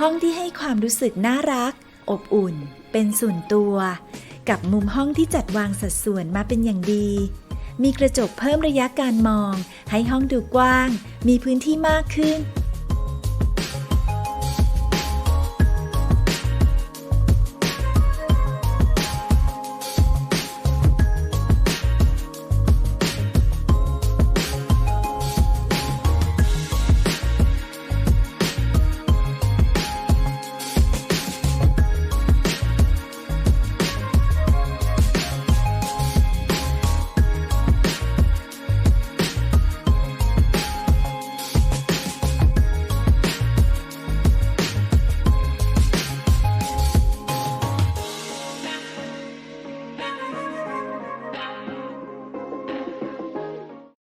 ห้องที่ให้ความรู้สึกน่ารัก อบอุ่น เป็นส่วนตัว กับมุมห้องที่จัดวางสัดส่วนมาเป็นอย่างดี มีกระจกเพิ่มระยะการมอง ให้ห้องดูกว้าง มีพื้นที่มากขึ้น